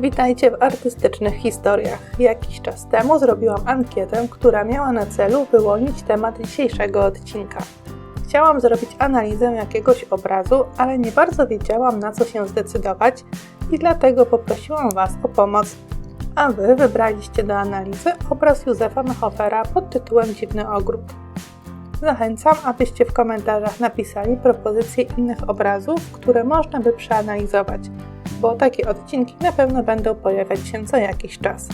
Witajcie w artystycznych historiach. Jakiś czas temu zrobiłam ankietę, która miała na celu wyłonić temat dzisiejszego odcinka. Chciałam zrobić analizę jakiegoś obrazu, ale nie bardzo wiedziałam na co się zdecydować i dlatego poprosiłam Was o pomoc. A Wy wybraliście do analizy obraz Józefa Mechofera pod tytułem Dziwny Ogród. Zachęcam, abyście w komentarzach napisali propozycje innych obrazów, które można by przeanalizować, bo takie odcinki na pewno będą pojawiać się co jakiś czas.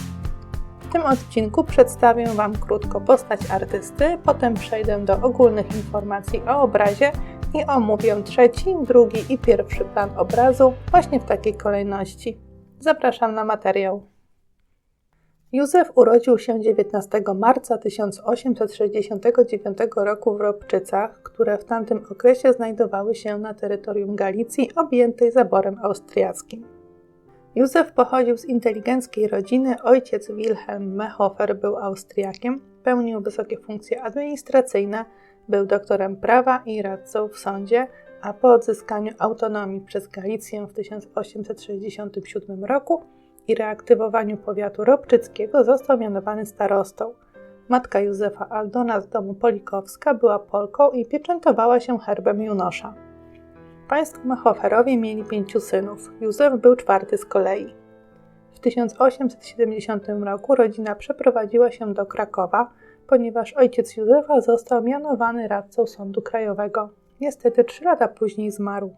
W tym odcinku przedstawię Wam krótko postać artysty, potem przejdę do ogólnych informacji o obrazie i omówię trzeci, drugi i pierwszy plan obrazu właśnie w takiej kolejności. Zapraszam na materiał. Józef urodził się 19 marca 1869 roku w Robczycach, które w tamtym okresie znajdowały się na terytorium Galicji objętej zaborem austriackim. Józef pochodził z inteligenckiej rodziny, ojciec Wilhelm Mehofer był Austriakiem, pełnił wysokie funkcje administracyjne, był doktorem prawa i radcą w sądzie, a po odzyskaniu autonomii przez Galicję w 1867 roku i reaktywowaniu powiatu robczyckiego został mianowany starostą. Matka Józefa Aldona z domu Polikowska była Polką i pieczętowała się herbem Junosza. Państwo Mechoferowie mieli pięciu synów, Józef był czwarty z kolei. W 1870 roku rodzina przeprowadziła się do Krakowa, ponieważ ojciec Józefa został mianowany radcą Sądu Krajowego. Niestety trzy lata później zmarł.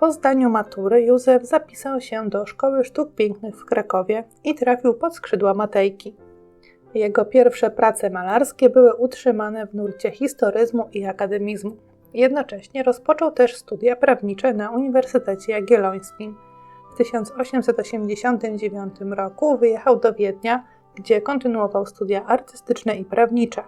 Po zdaniu matury Józef zapisał się do Szkoły Sztuk Pięknych w Krakowie i trafił pod skrzydła Matejki. Jego pierwsze prace malarskie były utrzymane w nurcie historyzmu i akademizmu. Jednocześnie rozpoczął też studia prawnicze na Uniwersytecie Jagiellońskim. W 1889 roku wyjechał do Wiednia, gdzie kontynuował studia artystyczne i prawnicze.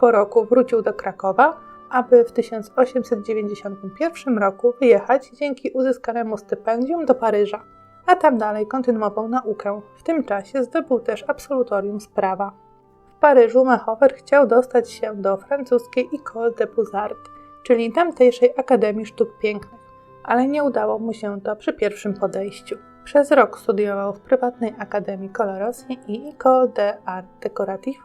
Po roku wrócił do Krakowa, aby w 1891 roku wyjechać dzięki uzyskanemu stypendium do Paryża, a tam dalej kontynuował naukę. W tym czasie zdobył też absolutorium z prawa. W Paryżu Mechofer chciał dostać się do francuskiej École des Beaux-Arts, czyli tamtejszej Akademii Sztuk Pięknych, ale nie udało mu się to przy pierwszym podejściu. Przez rok studiował w prywatnej Akademii Colorossi i École des Arts Décoratifs,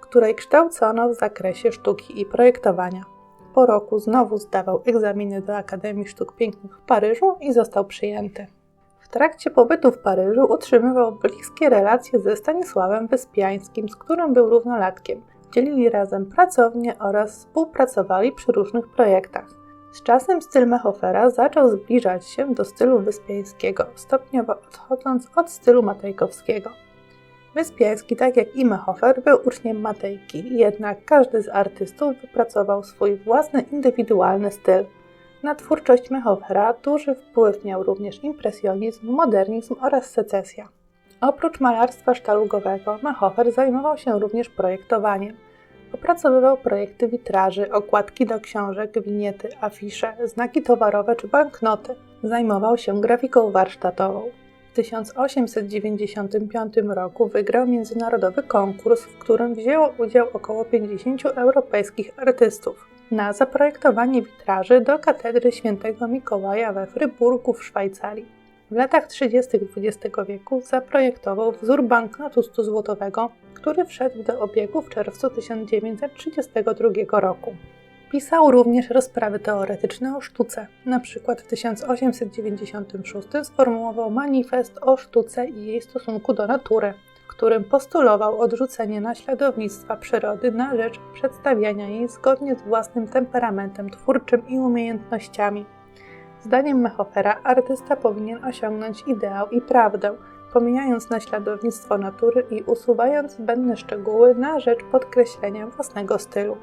której kształcono w zakresie sztuki i projektowania. Po roku znowu zdawał egzaminy do Akademii Sztuk Pięknych w Paryżu i został przyjęty. W trakcie pobytu w Paryżu utrzymywał bliskie relacje ze Stanisławem Wyspiańskim, z którym był równolatkiem. Dzielili razem pracownię oraz współpracowali przy różnych projektach. Z czasem styl Mechofera zaczął zbliżać się do stylu Wyspiańskiego, stopniowo odchodząc od stylu Matejkowskiego. Wyspiański, tak jak i Mechofer, był uczniem Matejki, jednak każdy z artystów wypracował swój własny, indywidualny styl. Na twórczość Mechofera duży wpływ miał również impresjonizm, modernizm oraz secesja. Oprócz malarstwa sztalugowego, Mechofer zajmował się również projektowaniem. Opracowywał projekty witraży, okładki do książek, winiety, afisze, znaki towarowe czy banknoty. Zajmował się grafiką warsztatową. W 1895 roku wygrał międzynarodowy konkurs, w którym wzięło udział około 50 europejskich artystów na zaprojektowanie witraży do katedry świętego Mikołaja we Fryburgu w Szwajcarii. W latach 30. XX wieku zaprojektował wzór banknotu 100-złotowego, który wszedł do obiegu w czerwcu 1932 roku. Pisał również rozprawy teoretyczne o sztuce. Na przykład w 1896 sformułował manifest o sztuce i jej stosunku do natury, w którym postulował odrzucenie naśladownictwa przyrody na rzecz przedstawiania jej zgodnie z własnym temperamentem twórczym i umiejętnościami. Zdaniem Mechofera artysta powinien osiągnąć ideał i prawdę, pomijając naśladownictwo natury i usuwając zbędne szczegóły na rzecz podkreślenia własnego stylu.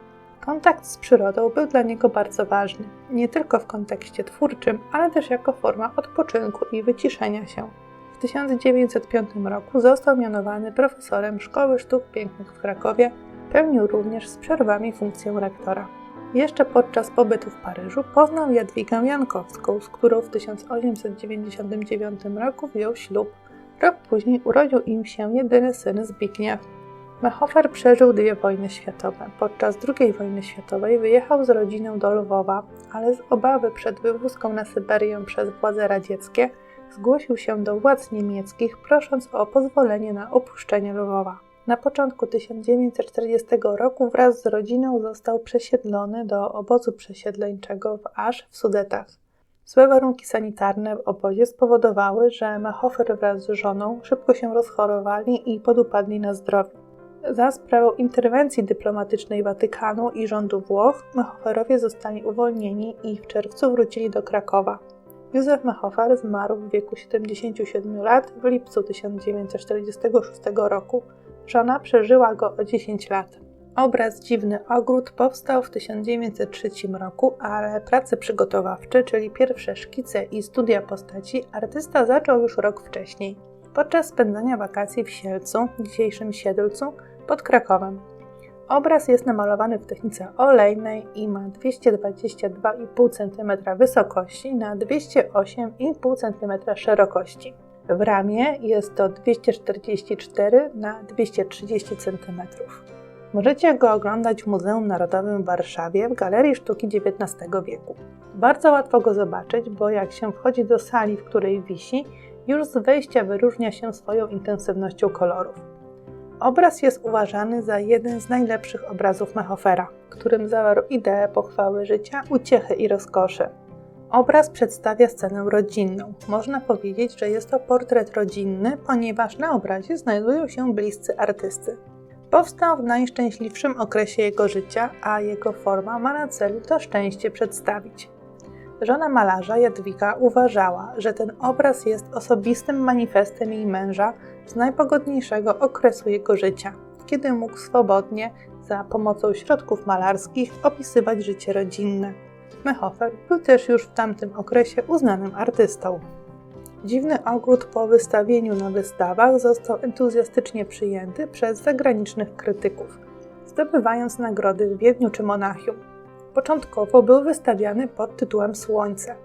Kontakt z przyrodą był dla niego bardzo ważny, nie tylko w kontekście twórczym, ale też jako forma odpoczynku i wyciszenia się. W 1905 roku został mianowany profesorem Szkoły Sztuk Pięknych w Krakowie, pełnił również z przerwami funkcję rektora. Jeszcze podczas pobytu w Paryżu poznał Jadwigę Jankowską, z którą w 1899 roku wziął ślub. Rok później urodził im się jedyny syn Zbigniew. Mechofer przeżył dwie wojny światowe. Podczas II wojny światowej wyjechał z rodziną do Lwowa, ale z obawy przed wywózką na Syberię przez władze radzieckie zgłosił się do władz niemieckich, prosząc o pozwolenie na opuszczenie Lwowa. Na początku 1940 roku wraz z rodziną został przesiedlony do obozu przesiedleńczego w Asz w Sudetach. Złe warunki sanitarne w obozie spowodowały, że Mehofer wraz z żoną szybko się rozchorowali i podupadli na zdrowiu. Za sprawą interwencji dyplomatycznej Watykanu i rządu Włoch Mehoferowie zostali uwolnieni i w czerwcu wrócili do Krakowa. Józef Mehofer zmarł w wieku 77 lat w lipcu 1946 roku. Żona przeżyła go o 10 lat. Obraz Dziwny Ogród powstał w 1903 roku, ale prace przygotowawcze, czyli pierwsze szkice i studia postaci, artysta zaczął już rok wcześniej, podczas spędzania wakacji w Sielcu, dzisiejszym Siedlcu, pod Krakowem. Obraz jest namalowany w technice olejnej i ma 222,5 cm wysokości na 208,5 cm szerokości. W ramie jest to 244 na 230 cm. Możecie go oglądać w Muzeum Narodowym w Warszawie w Galerii Sztuki XIX wieku. Bardzo łatwo go zobaczyć, bo jak się wchodzi do sali, w której wisi, już z wejścia wyróżnia się swoją intensywnością kolorów. Obraz jest uważany za jeden z najlepszych obrazów Mehofera, którym zawarł ideę pochwały życia, uciechy i rozkoszy. Obraz przedstawia scenę rodzinną. Można powiedzieć, że jest to portret rodzinny, ponieważ na obrazie znajdują się bliscy artysty. Powstał w najszczęśliwszym okresie jego życia, a jego forma ma na celu to szczęście przedstawić. Żona malarza Jadwiga uważała, że ten obraz jest osobistym manifestem jej męża z najpogodniejszego okresu jego życia, kiedy mógł swobodnie, za pomocą środków malarskich, opisywać życie rodzinne. Mehofer był też już w tamtym okresie uznanym artystą. Dziwny ogród po wystawieniu na wystawach został entuzjastycznie przyjęty przez zagranicznych krytyków, zdobywając nagrody w Wiedniu czy Monachium. Początkowo był wystawiany pod tytułem Słońce,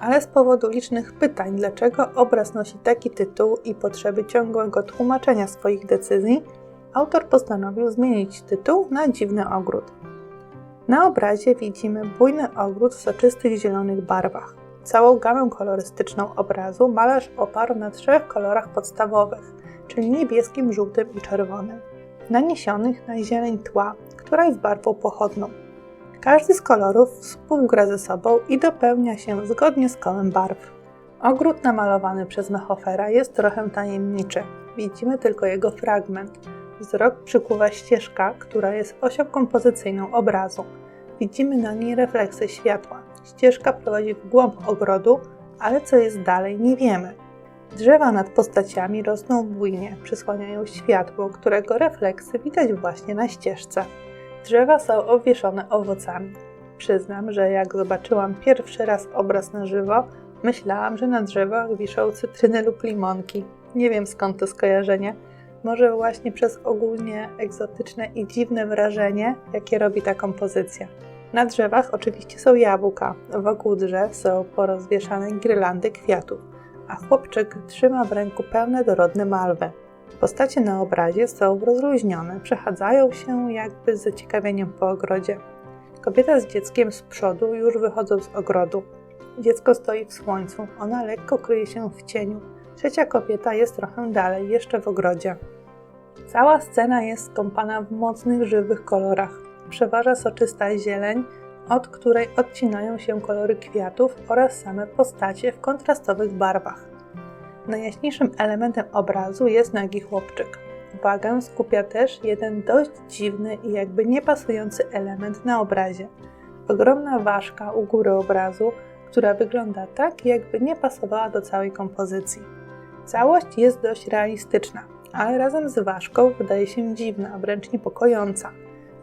ale z powodu licznych pytań, dlaczego obraz nosi taki tytuł i potrzeby ciągłego tłumaczenia swoich decyzji, autor postanowił zmienić tytuł na Dziwny Ogród. Na obrazie widzimy bujny ogród w soczystych zielonych barwach. Całą gamę kolorystyczną obrazu malarz oparł na trzech kolorach podstawowych, czyli niebieskim, żółtym i czerwonym, naniesionych na zieleń tła, która jest barwą pochodną. Każdy z kolorów współgra ze sobą i dopełnia się zgodnie z kolem barw. Ogród namalowany przez Mehofera jest trochę tajemniczy. Widzimy tylko jego fragment. Wzrok przykuwa ścieżka, która jest osią kompozycyjną obrazu. Widzimy na niej refleksy światła. Ścieżka prowadzi w głąb ogrodu, ale co jest dalej, nie wiemy. Drzewa nad postaciami rosną bujnie, przysłaniają światło, którego refleksy widać właśnie na ścieżce. Drzewa są obwieszone owocami. Przyznam, że jak zobaczyłam pierwszy raz obraz na żywo, myślałam, że na drzewach wiszą cytryny lub limonki. Nie wiem skąd to skojarzenie. Może właśnie przez ogólnie egzotyczne i dziwne wrażenie, jakie robi ta kompozycja. Na drzewach oczywiście są jabłka, wokół drzew są porozwieszane girlandy kwiatów, a chłopczyk trzyma w ręku pełne dorodne malwy. Postacie na obrazie są rozluźnione, przechadzają się jakby z zaciekawieniem po ogrodzie. Kobieta z dzieckiem z przodu już wychodzą z ogrodu. Dziecko stoi w słońcu, ona lekko kryje się w cieniu. Trzecia kobieta jest trochę dalej, jeszcze w ogrodzie. Cała scena jest skąpana w mocnych, żywych kolorach. Przeważa soczysta zieleń, od której odcinają się kolory kwiatów oraz same postacie w kontrastowych barwach. Najjaśniejszym elementem obrazu jest nagi chłopczyk. Uwagę skupia też jeden dość dziwny i jakby niepasujący element na obrazie. Ogromna ważka u góry obrazu, która wygląda tak, jakby nie pasowała do całej kompozycji. Całość jest dość realistyczna, ale razem z ważką wydaje się dziwna, wręcz niepokojąca.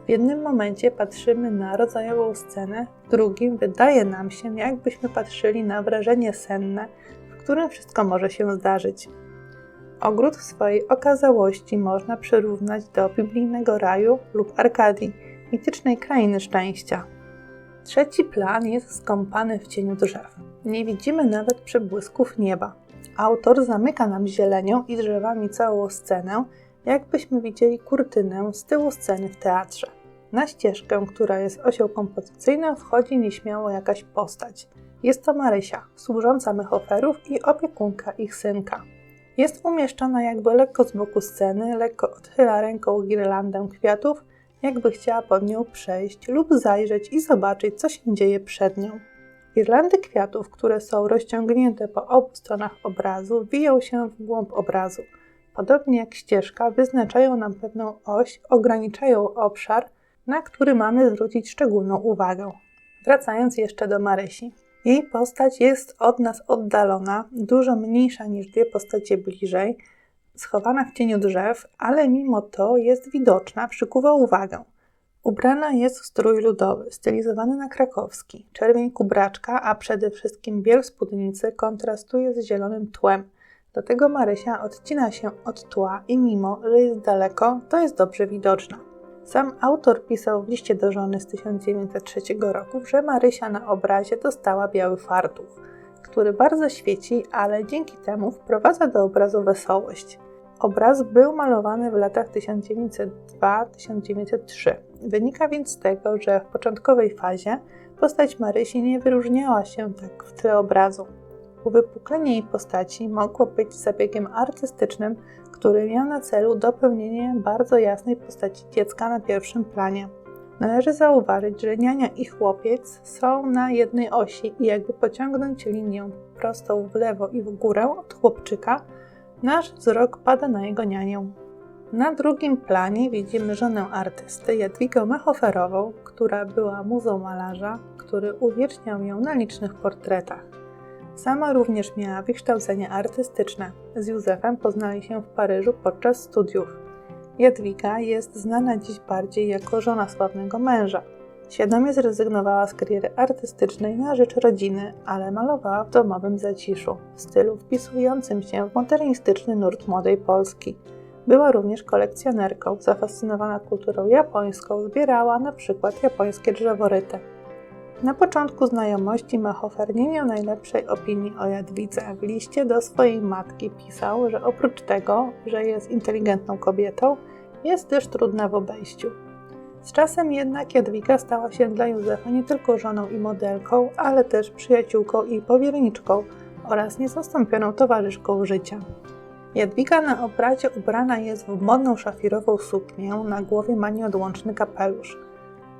W jednym momencie patrzymy na rodzajową scenę, w drugim wydaje nam się, jakbyśmy patrzyli na wrażenie senne, którym wszystko może się zdarzyć. Ogród w swojej okazałości można przyrównać do biblijnego raju lub Arkadii, mitycznej krainy szczęścia. Trzeci plan jest skąpany w cieniu drzew. Nie widzimy nawet przebłysków nieba. Autor zamyka nam zielenią i drzewami całą scenę, jakbyśmy widzieli kurtynę z tyłu sceny w teatrze. Na ścieżkę, która jest osią kompozycyjną, wchodzi nieśmiało jakaś postać – Jest to Marysia, służąca Mechoferów i opiekunka ich synka. Jest umieszczona jakby lekko z boku sceny, lekko odchyla ręką girlandę kwiatów, jakby chciała pod nią przejść lub zajrzeć i zobaczyć, co się dzieje przed nią. Girlandy kwiatów, które są rozciągnięte po obu stronach obrazu, wiją się w głąb obrazu. Podobnie jak ścieżka, wyznaczają nam pewną oś, ograniczają obszar, na który mamy zwrócić szczególną uwagę. Wracając jeszcze do Marysi. Jej postać jest od nas oddalona, dużo mniejsza niż dwie postacie bliżej, schowana w cieniu drzew, ale mimo to jest widoczna, przykuwa uwagę. Ubrana jest w strój ludowy, stylizowany na krakowski. Czerwień kubraczka, a przede wszystkim biel spódnicy kontrastuje z zielonym tłem. Do tego Marysia odcina się od tła i mimo, że jest daleko, to jest dobrze widoczna. Sam autor pisał w liście do żony z 1903 roku, że Marysia na obrazie dostała biały fartuch, który bardzo świeci, ale dzięki temu wprowadza do obrazu wesołość. Obraz był malowany w latach 1902-1903. Wynika więc z tego, że w początkowej fazie postać Marysi nie wyróżniała się tak w tle obrazu. Uwypuklenie jej postaci mogło być zabiegiem artystycznym, który miał na celu dopełnienie bardzo jasnej postaci dziecka na pierwszym planie. Należy zauważyć, że niania i chłopiec są na jednej osi i jakby pociągnąć linię prostą w lewo i w górę od chłopczyka, nasz wzrok pada na jego nianię. Na drugim planie widzimy żonę artysty Jadwigę Mechoferową, która była muzą malarza, który uwieczniał ją na licznych portretach. Sama również miała wykształcenie artystyczne. Z Józefem poznali się w Paryżu podczas studiów. Jadwiga jest znana dziś bardziej jako żona sławnego męża. Świadomie zrezygnowała z kariery artystycznej na rzecz rodziny, ale malowała w domowym zaciszu, w stylu wpisującym się w modernistyczny nurt młodej Polski. Była również kolekcjonerką, zafascynowana kulturą japońską, zbierała na przykład japońskie drzeworyty. Na początku znajomości Mahofer nie miał najlepszej opinii o Jadwidze. W liście do swojej matki pisał, że oprócz tego, że jest inteligentną kobietą, jest też trudna w obejściu. Z czasem jednak Jadwiga stała się dla Józefa nie tylko żoną i modelką, ale też przyjaciółką i powierniczką oraz niezastąpioną towarzyszką życia. Jadwiga na obrazie ubrana jest w modną szafirową suknię, na głowie ma nieodłączny kapelusz.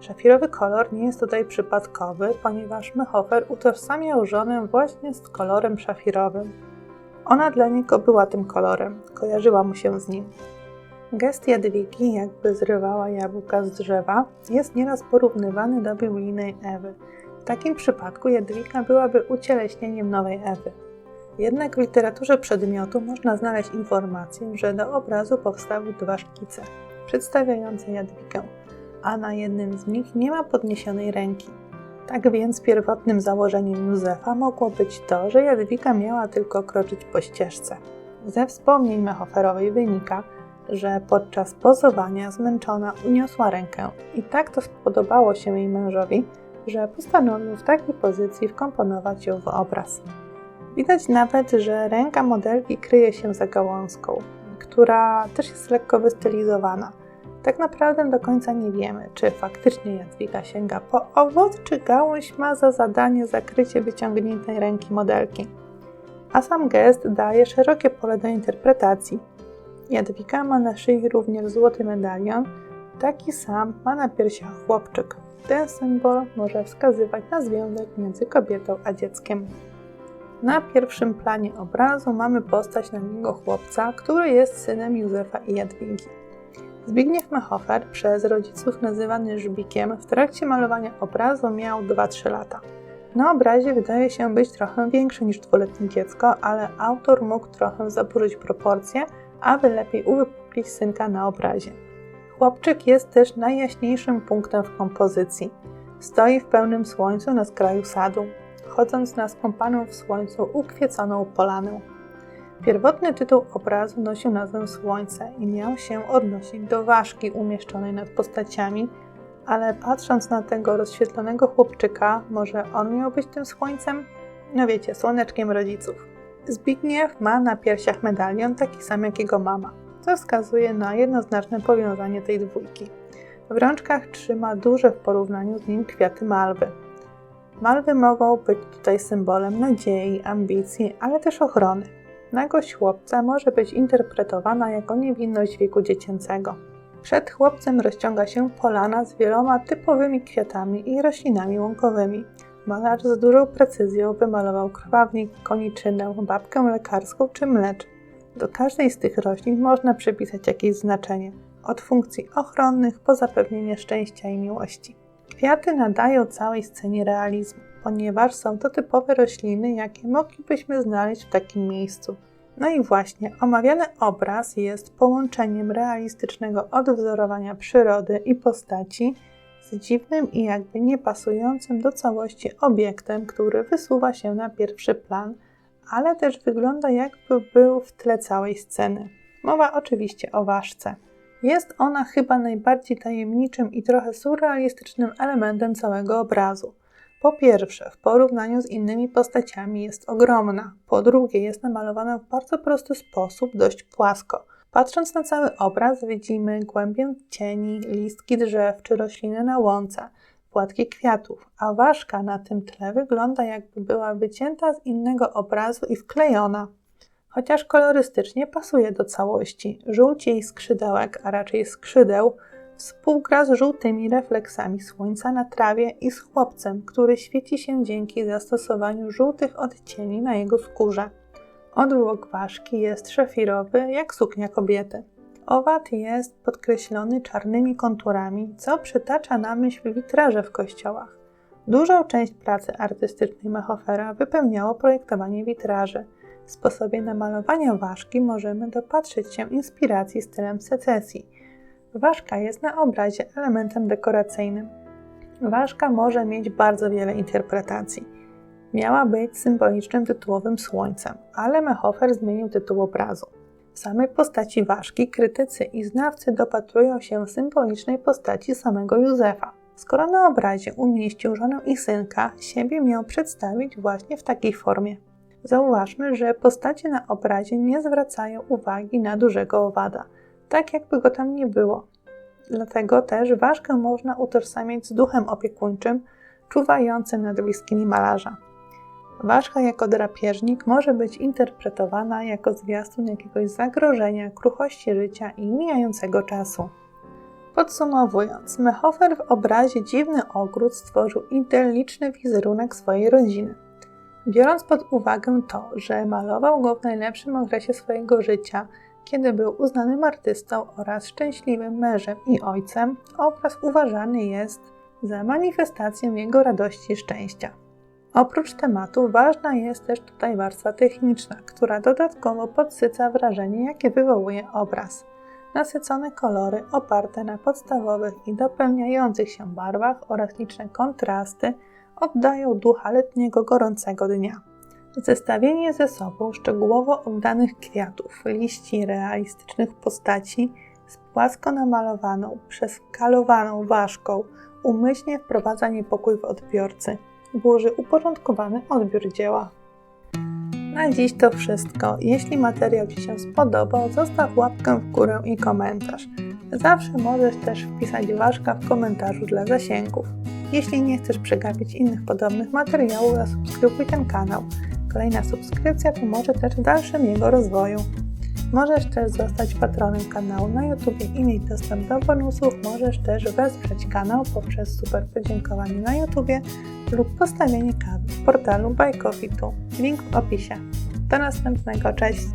Szafirowy kolor nie jest tutaj przypadkowy, ponieważ Mehofer utożsamiał żonę właśnie z kolorem szafirowym. Ona dla niego była tym kolorem, kojarzyła mu się z nim. Gest Jadwigi, jakby zrywała jabłka z drzewa, jest nieraz porównywany do biblijnej Ewy. W takim przypadku Jadwiga byłaby ucieleśnieniem nowej Ewy. Jednak w literaturze przedmiotu można znaleźć informację, że do obrazu powstały dwa szkice przedstawiające Jadwigę a na jednym z nich nie ma podniesionej ręki. Tak więc pierwotnym założeniem Józefa mogło być to, że Jadwiga miała tylko kroczyć po ścieżce. Ze wspomnień Mechoferowej wynika, że podczas pozowania zmęczona uniosła rękę i tak to spodobało się jej mężowi, że postanowił w takiej pozycji wkomponować ją w obraz. Widać nawet, że ręka modelki kryje się za gałązką, która też jest lekko wystylizowana – tak naprawdę do końca nie wiemy, czy faktycznie Jadwiga sięga po owoc, czy gałąź ma za zadanie zakrycie wyciągniętej ręki modelki. A sam gest daje szerokie pole do interpretacji. Jadwiga ma na szyi również złoty medalion, taki sam ma na piersiach chłopczyk. Ten symbol może wskazywać na związek między kobietą a dzieckiem. Na pierwszym planie obrazu mamy postać namiego chłopca, który jest synem Józefa i Jadwigi. Zbigniew Mechofer, przez rodziców nazywany Żbikiem, w trakcie malowania obrazu miał 2-3 lata. Na obrazie wydaje się być trochę większy niż dwuletnie dziecko, ale autor mógł trochę zaburzyć proporcje, aby lepiej uwypuklić synka na obrazie. Chłopczyk jest też najjaśniejszym punktem w kompozycji. Stoi w pełnym słońcu na skraju sadu, chodząc na skąpaną w słońcu ukwieconą polanę. Pierwotny tytuł obrazu nosił nazwę Słońce i miał się odnosić do ważki umieszczonej nad postaciami, ale patrząc na tego rozświetlonego chłopczyka, może on miał być tym słońcem? No wiecie, słoneczkiem rodziców. Zbigniew ma na piersiach medalion taki sam jak jego mama, co wskazuje na jednoznaczne powiązanie tej dwójki. W rączkach trzyma duże w porównaniu z nim kwiaty malwy. Malwy mogą być tutaj symbolem nadziei, ambicji, ale też ochrony. Nagość chłopca może być interpretowana jako niewinność wieku dziecięcego. Przed chłopcem rozciąga się polana z wieloma typowymi kwiatami i roślinami łąkowymi. Malarz z dużą precyzją wymalował krwawnik, koniczynę, babkę lekarską czy mlecz. Do każdej z tych roślin można przypisać jakieś znaczenie, od funkcji ochronnych po zapewnienie szczęścia i miłości. Kwiaty nadają całej scenie realizmu, ponieważ są to typowe rośliny, jakie moglibyśmy znaleźć w takim miejscu. No i właśnie, omawiany obraz jest połączeniem realistycznego odwzorowania przyrody i postaci z dziwnym i jakby niepasującym do całości obiektem, który wysuwa się na pierwszy plan, ale też wygląda jakby był w tle całej sceny. Mowa oczywiście o ważce. Jest ona chyba najbardziej tajemniczym i trochę surrealistycznym elementem całego obrazu. Po pierwsze, w porównaniu z innymi postaciami jest ogromna. Po drugie, jest namalowana w bardzo prosty sposób, dość płasko. Patrząc na cały obraz, widzimy głębię cieni, listki drzew czy rośliny na łące, płatki kwiatów, a ważka na tym tle wygląda jakby była wycięta z innego obrazu i wklejona. Chociaż kolorystycznie pasuje do całości, żółć jej skrzydełek, a raczej skrzydeł, współgra z żółtymi refleksami słońca na trawie i z chłopcem, który świeci się dzięki zastosowaniu żółtych odcieni na jego skórze. Odwłok ważki jest szafirowy, jak suknia kobiety. Owad jest podkreślony czarnymi konturami, co przytacza na myśl witraże w kościołach. Dużą część pracy artystycznej Machofera wypełniało projektowanie witraży. W sposobie namalowania ważki możemy dopatrzyć się inspiracji stylem secesji. Ważka jest na obrazie elementem dekoracyjnym. Ważka może mieć bardzo wiele interpretacji. Miała być symbolicznym tytułowym słońcem, ale Mehofer zmienił tytuł obrazu. W samej postaci ważki krytycy i znawcy dopatrują się symbolicznej postaci samego Józefa. Skoro na obrazie umieścił żonę i synka, siebie miał przedstawić właśnie w takiej formie. Zauważmy, że postacie na obrazie nie zwracają uwagi na dużego owada, tak jakby go tam nie było. Dlatego też ważkę można utożsamiać z duchem opiekuńczym, czuwającym nad bliskimi malarza. Ważka jako drapieżnik może być interpretowana jako zwiastun jakiegoś zagrożenia, kruchości życia i mijającego czasu. Podsumowując, Mehofer w obrazie Dziwny Ogród stworzył idylliczny wizerunek swojej rodziny. Biorąc pod uwagę to, że malował go w najlepszym okresie swojego życia, kiedy był uznanym artystą oraz szczęśliwym mężem i ojcem, obraz uważany jest za manifestację jego radości i szczęścia. Oprócz tematu ważna jest też tutaj warstwa techniczna, która dodatkowo podsyca wrażenie, jakie wywołuje obraz. Nasycone kolory oparte na podstawowych i dopełniających się barwach oraz liczne kontrasty oddają ducha letniego gorącego dnia. Zestawienie ze sobą szczegółowo oddanych kwiatów, liści realistycznych postaci z płasko namalowaną, przeskalowaną ważką umyślnie wprowadza niepokój w odbiorcy burzy uporządkowany odbiór dzieła. Na dziś to wszystko. Jeśli materiał Ci się spodobał, zostaw łapkę w górę i komentarz. Zawsze możesz też wpisać ważka w komentarzu dla zasięgów. Jeśli nie chcesz przegapić innych podobnych materiałów, zasubskrybuj ten kanał. Kolejna subskrypcja pomoże też w dalszym jego rozwoju. Możesz też zostać patronem kanału na YouTube i mieć dostęp do bonusów. Możesz też wesprzeć kanał poprzez super podziękowanie na YouTube lub postawienie kawy w portalu Buy Coffee Tu. Link w opisie. Do następnego, cześć!